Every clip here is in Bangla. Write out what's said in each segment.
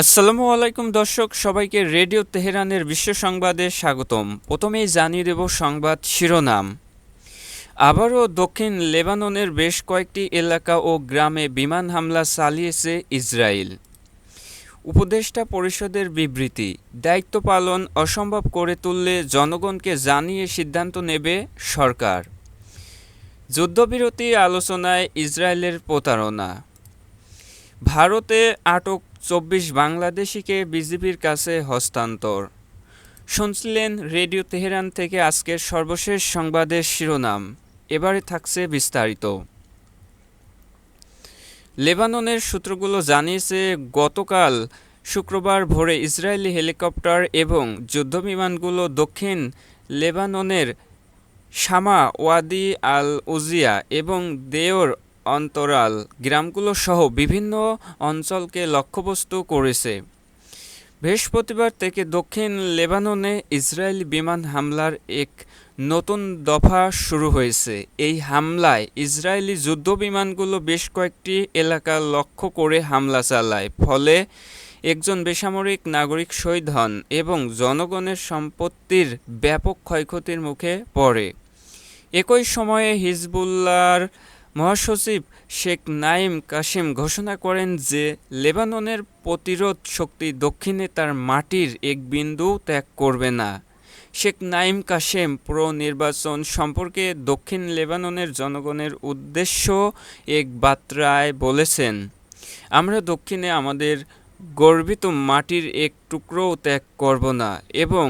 আসসালামু আলাইকুম দর্শক, সবাইকে রেডিও তেহরানের বিশ্ব সংবাদে স্বাগতম। প্রথমেই জানিয়ে দেব সংবাদ শিরোনাম। আবারও দক্ষিণ লেবাননের বেশ কয়েকটি এলাকা ও গ্রামে বিমান হামলা চালিয়েছে ইসরায়েল। উপদেষ্টা পরিষদের বিবৃতি, দায়িত্ব পালন অসম্ভব করে তুললে জনগণকে জানিয়ে সিদ্ধান্ত নেবে সরকার। যুদ্ধবিরতি আলোচনায় ইসরায়েলের প্রতারণা। ভারতে আটক চব্বিশ বাংলাদেশিকে বিজেপির কাছে হস্তান্তর। শুনছিলেন রেডিও তেহরান থেকে আজকের সর্বশেষ সংবাদের শিরোনাম। এবারে থাকছে বিস্তারিত। লেবাননের সূত্রগুলো জানিয়েছে, গতকাল শুক্রবার ভোরে ইসরায়েলি হেলিকপ্টার এবং যুদ্ধবিমানগুলো দক্ষিণ লেবাননের শামা ওয়াদি আল উজিয়া এবং দেওর অন্তরাল গ্রামগুলো সহ বিভিন্ন অঞ্চলকে লক্ষ্যবস্তু করেছে। বৃহস্পতিবার থেকে দক্ষিণ লেবাননে ইসরায়েলি বিমান হামলার এক নতুন দফা শুরু হয়েছে। এই হামলায় ইসরায়েলি যুদ্ধবিমানগুলো বেশ কয়েকটি এলাকা লক্ষ্য করে হামলা চালায়, ফলে একজন বেসামরিক নাগরিক শহীদ হন এবং জনগণের সম্পত্তির ব্যাপক ক্ষয়ক্ষতির মুখে পড়ে। একই সময়ে হিজবুল্লাহর মহাসচিব শেখ নাইম কাশিম ঘোষণা করেন যে লেবাননের প্রতিরোধ শক্তি দক্ষিণে তার মাটির এক বিন্দু ত্যাগ করবে না। শেখ নাইম কাশেম প্রো নির্বাচন সম্পর্কে দক্ষিণ লেবাননের জনগণের উদ্দেশ্য এক বার্তায় বলেছেন, আমরা দক্ষিণে আমাদের গর্বিত মাটির এক টুকরোও ত্যাগ করব না এবং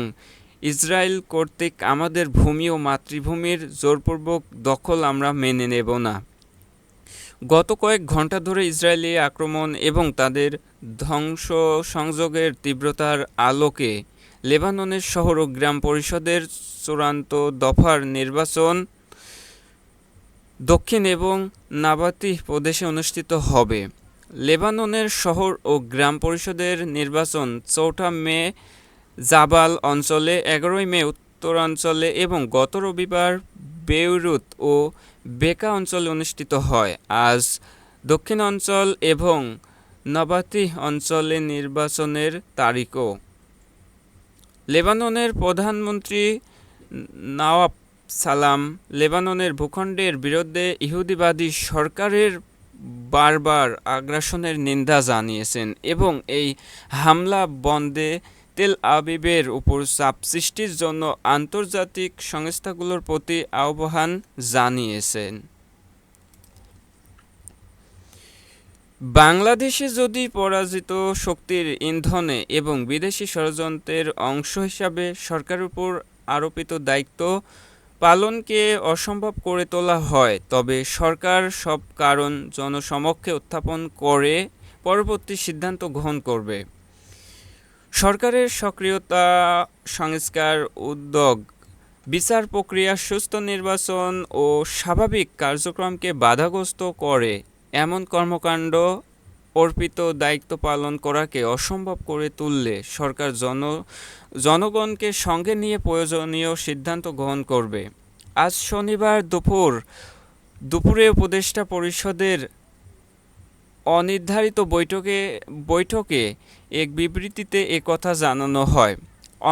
ইসরায়েল কর্তৃক আমাদের ভূমি ও মাতৃভূমির জোরপূর্বক দখল আমরা মেনে নেব না। গত কয়েক ঘণ্টা ধরে ইসরায়েলি আক্রমণ এবং তাদের ধ্বংস সংযোগের তীব্রতার আলোকে লেবাননের শহর ও গ্রাম পরিষদের চূড়ান্ত দফার নির্বাচন দক্ষিণ এবং নাবাতি প্রদেশে অনুষ্ঠিত হবে। লেবাননের শহর ও গ্রাম পরিষদের নির্বাচন চৌঠা মে জাবাল অঞ্চলে, এগারোই মে উত্তরাঞ্চলে এবং গত রবিবার বেউরুত ও বেকা অঞ্চলে অনুষ্ঠিত হয়। আজ দক্ষিণ অঞ্চল এবং নবাতি অঞ্চলে নির্বাচনের তারিখও। লেবাননের প্রধানমন্ত্রী নওয়াব সালাম লেবাননের ভূখণ্ডের বিরুদ্ধে ইহুদিবাদী সরকারের বারবার আগ্রাসনের নিন্দা জানিয়েছেন এবং এই হামলা বন্ধে তেল আবিবের উপর চাপ সৃষ্টির জন্য আন্তর্জাতিক সংস্থাগুলোর প্রতি আহ্বান জানিয়েছেন। বাংলাদেশে যদি পরাজিত শক্তির ইন্ধনে এবং বিদেশি ষড়যন্ত্রের অংশ হিসাবে সরকারের উপর আরোপিত দায়িত্ব পালনকে অসম্ভব করে তোলা হয়, তবে সরকার সব কারণ জনসমক্ষে উত্থাপন করে পরবর্তী সিদ্ধান্ত গ্রহণ করবে। সরকারের সক্রিয়তা, সংস্কার, উদ্যোগ, বিচার প্রক্রিয়া, সুস্থ নির্বাচন ও স্বাভাবিক কার্যক্রমকে বাধাগ্রস্ত করে এমন কর্মকাণ্ড অর্পিত দায়িত্ব পালন করাকে অসম্ভব করে তুললে সরকার জন, জনগণকে সঙ্গে নিয়ে প্রয়োজনীয় সিদ্ধান্ত গ্রহণ করবে। আজ শনিবার দুপুর, দুপুরে উপদেষ্টা পরিষদের অনির্ধারিত বৈঠকে বৈঠকে এক বিবৃতিতে এ কথা জানানো হয়।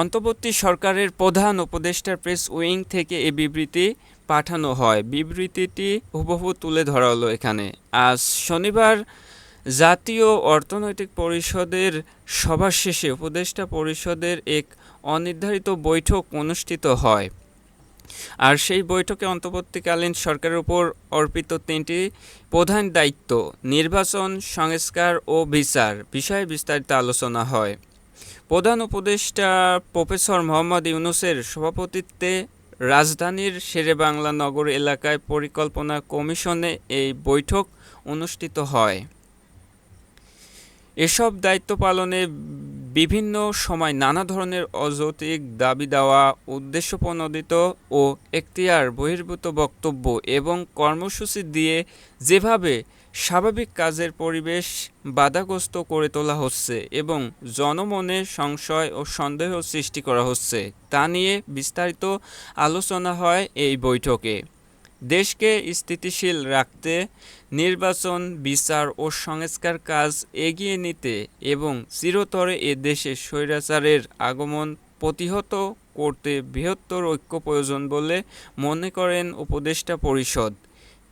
অন্তর্বর্তী সরকারের প্রধান উপদেষ্টার প্রেস উইং থেকে এ বিবৃতি পাঠানো হয়। বিবৃতিটি হুবহু তুলে ধরা হলো এখানে। আজ শনিবার জাতীয় অর্থনৈতিক পরিষদের সভা শেষে উপদেষ্টা পরিষদের এক অনির্ধারিত বৈঠক অনুষ্ঠিত হয়। আর সেই বৈঠকে অন্তর্বর্তীকালীন সরকারের উপর অর্পিত তিনটি প্রধান দায়িত্ব, নির্বাচন, সংস্কার ও বিচার বিষয়ে বিস্তারিত আলোচনা হয়। প্রধান উপদেষ্টা প্রফেসর মোহাম্মদ ইউনুসের সভাপতিত্বে রাজধানীর শেরেবাংলা নগর এলাকায় পরিকল্পনা কমিশনে এই বৈঠক অনুষ্ঠিত হয়। এসব দায়িত্ব পালনে বিভিন্ন সময় নানা ধরনের অযৌক্তিক দাবি দেওয়া, উদ্দেশ্যপ্রণোদিত ও এখতিয়ার বহির্ভূত বক্তব্য এবং কর্মসূচি দিয়ে যেভাবে স্বাভাবিক কাজের পরিবেশ বাধাগ্রস্ত করে তোলা হচ্ছে এবং জনমনে সংশয় ও সন্দেহ সৃষ্টি করা হচ্ছে, তা নিয়ে বিস্তারিত আলোচনা হয় এই বৈঠকে। দেশকে স্থিতিশীল রাখতে নির্বাচন, বিচার ও সংস্কার কাজ এগিয়ে নিতে এবং চিরতরে এ দেশে স্বৈরাচারের আগমন প্রতিহত করতে বৃহত্তর ঐক্য প্রয়োজন বলে মনে করেন উপদেষ্টা পরিষদ।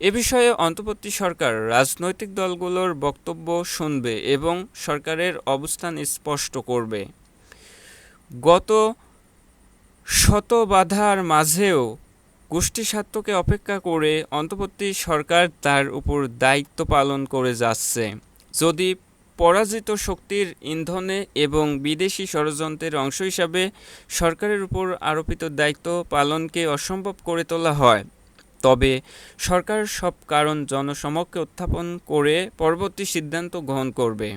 এ বিষয়ে অন্তর্বর্তী সরকার রাজনৈতিক দলগুলোর বক্তব্য শুনবে এবং সরকারের অবস্থান স্পষ্ট করবে। গত শত বাধার মাঝেও গোষ্ঠী স্বার্থকে অপেক্ষা করে অন্তর্বর্তী সরকার তার উপর দায়িত্ব পালন করে যাচ্ছে। যদি পরাজিত শক্তির ইন্ধনে এবং বিদেশি ষড়যন্ত্রের অংশ হিসাবে সরকারের উপর আরোপিত দায়িত্ব পালনকে অসম্ভব করে তোলা হয়, তবে সরকার সব কারণ জনসমক্ষে উত্থাপন করে পরবর্তী সিদ্ধান্ত গ্রহণ করবে।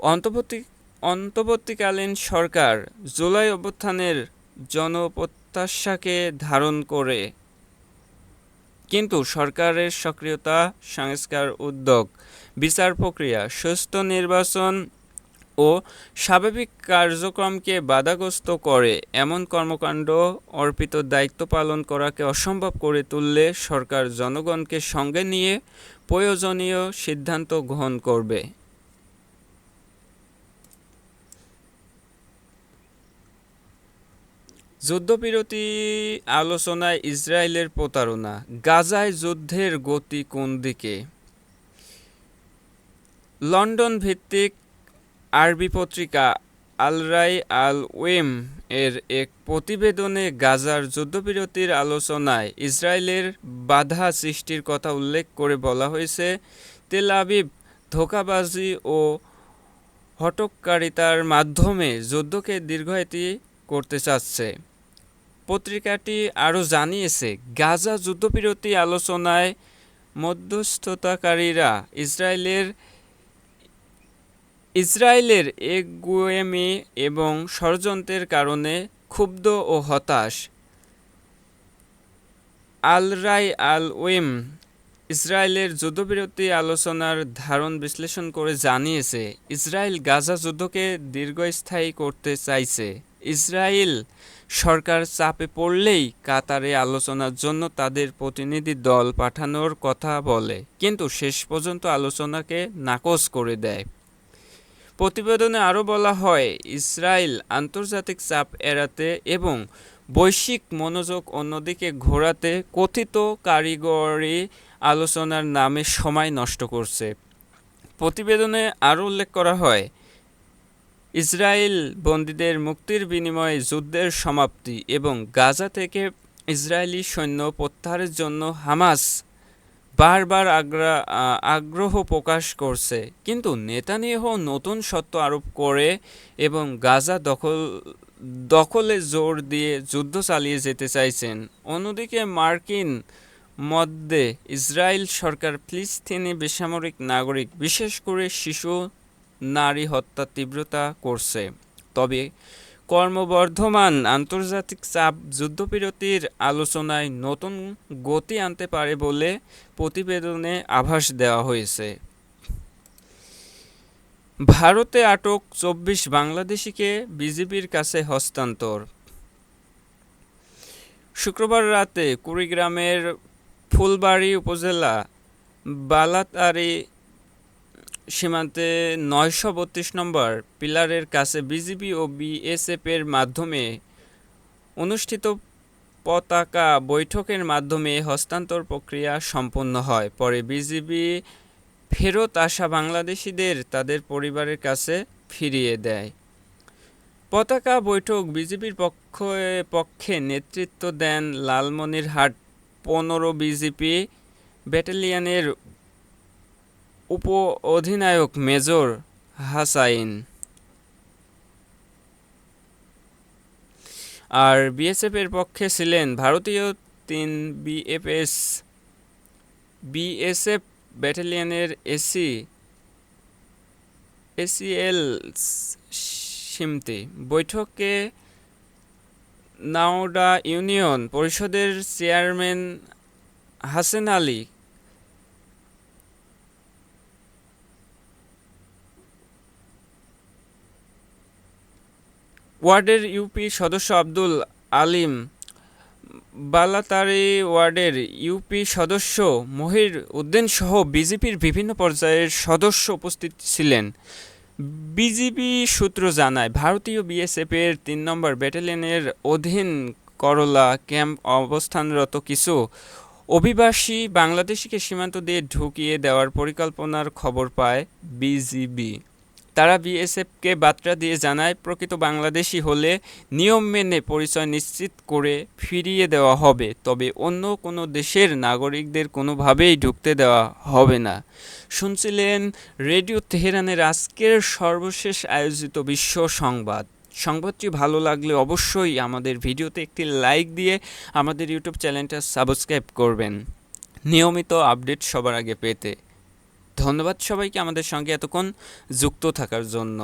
অন্তর্বর্তী অন্তর্বর্তীকালীন সরকার জুলাই অভ্যুত্থানের জনপ্রত্যাশাকে ধারণ করে। কিন্তু সরকারের সক্রিয়তা, সংস্কার, উদ্যোগ, বিচার প্রক্রিয়া সুস্থ নির্বাচন ও স্বাভাবিক কার্যক্রমকে বাধাগ্রস্ত করে এমন কর্মকাণ্ড অর্পিত দায়িত্ব পালন করাকে অসম্ভব করে তুললে সরকার জনগণকে সঙ্গে নিয়ে প্রয়োজনীয় সিদ্ধান্ত গ্রহণ করবে। যুদ্ধবিরতি আলোচনায় ইসরায়েলের প্রতারণা, গাজায় যুদ্ধের গতি কোন দিকে? লন্ডন ভিত্তিক আরবি পত্রিকা আল রাই আল ওয়েম এর এক প্রতিবেদনে গাজার যুদ্ধবিরতির আলোচনায় ইসরায়েলের বাধা সৃষ্টির কথা উল্লেখ করে বলা হয়েছে, তেল আবিব ধোকাবাজি ও হটকারিতার মাধ্যমে যুদ্ধকে দীর্ঘায়িত করতে চাচ্ছে। পত্রিকাটি আরও জানিয়েছে, গাজা যুদ্ধবিরতি আলোচনায় মধ্যস্থতাকারীরা ইসরায়েলের ইসরায়েলের একগুয়েমি এবং ষড়যন্ত্রের কারণে ক্ষুব্ধ ও হতাশ। আল রাই আল ওয়েম ইসরায়েলের যুদ্ধবিরতি আলোচনার ধারণ বিশ্লেষণ করে জানিয়েছে, ইসরায়েল গাজা যুদ্ধকে দীর্ঘস্থায়ী করতে চাইছে। ইসরায়েল সরকার চাপে পড়লেই কাতারে আলোচনার জন্য তাদের প্রতিনিধি দল পাঠানোর কথা বলে, কিন্তু শেষ পর্যন্ত আলোচনাকে নাকচ করে দেয়। প্রতিবেদনে আরও বলা হয়, ইসরায়েল আন্তর্জাতিক চাপ এড়াতে এবং বৈশ্বিক মনোযোগ অন্যদিকে ঘোরাতে কথিত কারিগরি আলোচনার নামে সময় নষ্ট করছে। প্রতিবেদনে আরও উল্লেখ করা হয় ইসরায়েল বন্দীদের মুক্তির বিনিময়ে যুদ্ধের সমাপ্তি এবং গাজা থেকে ইসরায়েলি সৈন্য প্রত্যাহারের জন্য হামাস বারবার আগ্রা আগ্রহ প্রকাশ করছে। কিন্তু নেতানিয়াহ নতুন সত্য আরোপ করে এবং গাজা দখল, দখলে জোর দিয়ে যুদ্ধ চালিয়ে যেতে চাইছেন। অন্যদিকে মার্কিন মধ্যে ইসরায়েল সরকার ফিলিস্তিনি বেসামরিক নাগরিক, বিশেষ করে শিশু নারী হত্যা তীব্রতা করছে। তবে কর্মবর্ধমান আন্তর্জাতিক চাপ যুদ্ধবিরতির আলোচনায় নতুন গতি আনতে পারে বলে প্রতিবেদনে আভাস দেওয়া হয়েছে। ভারতে আটক চব্বিশ বাংলাদেশিকে বিজেপির কাছে হস্তান্তর। শুক্রবার রাতে কুড়িগ্রামের ফুলবাড়ি উপজেলা বালাতারি সীমান্তে নয়শো বত্রিশ নম্বর পিলারের কাছে বিজিবি ও বিএসএফের মাধ্যমে অনুষ্ঠিত পতাকা বৈঠকের মাধ্যমে হস্তান্তর প্রক্রিয়া সম্পন্ন হয়। পরে বিজিবি ফেরত আসা বাংলাদেশিদের তাদের পরিবারের কাছে ফিরিয়ে দেয়। পতাকা বৈঠক বিজেপির পক্ষ, পক্ষে নেতৃত্ব দেন লালমনিরহাট পনেরো বিজেপি ব্যাটালিয়নের উপ অধিনায়ক মেজর হাসাইন। আর বিএসএফ এর পক্ষে ছিলেন ভারতীয় তিন বিএফএস, বিএসএফ ব্যাটালিয়নের এসি, এসিএল সিমতি। বৈঠকে নাওডা ইউনিয়ন পরিষদের চেয়ারম্যান হাসেন আলী ওয়ার্ডের ইউপি সদস্য আব্দুল আলিম বালাতারি ওয়ার্ডের ইউপি সদস্য মহির উদ্দিন সহ বিজেপির বিভিন্ন পর্যায়ের সদস্য উপস্থিত ছিলেন। বিজিবি সূত্র জানায়, ভারতীয় বিএসএফের তিন নম্বর ব্যাটালিয়নের অধীন করলা ক্যাম্প অবস্থানরত কিছু অভিবাসী বাংলাদেশিকে সীমান্ত দিয়ে ঢুকিয়ে দেওয়ার পরিকল্পনার খবর পায় বিজিবি। তারা বিএসএফকে বার্তা দিয়ে জানায়, প্রকৃত বাংলাদেশি হলে নিয়ম মেনে পরিচয় নিশ্চিত করে ফিরিয়ে দেওয়া হবে, তবে অন্য কোনো দেশের নাগরিকদের কোনোভাবেই ঢুকতে দেওয়া হবে না। শুনছিলেন রেডিও তেহরানের আজকের সর্বশেষ আয়োজিত বিশ্ব সংবাদ। সংবাদটি ভালো লাগলে অবশ্যই আমাদের ভিডিওতে একটি লাইক দিয়ে আমাদের ইউটিউব চ্যানেলটা সাবস্ক্রাইব করবেন। নিয়মিত আপডেট সবার আগে পেতে ধন্যবাদ সবাইকে আমাদের সঙ্গে এতক্ষণ যুক্ত থাকার জন্য।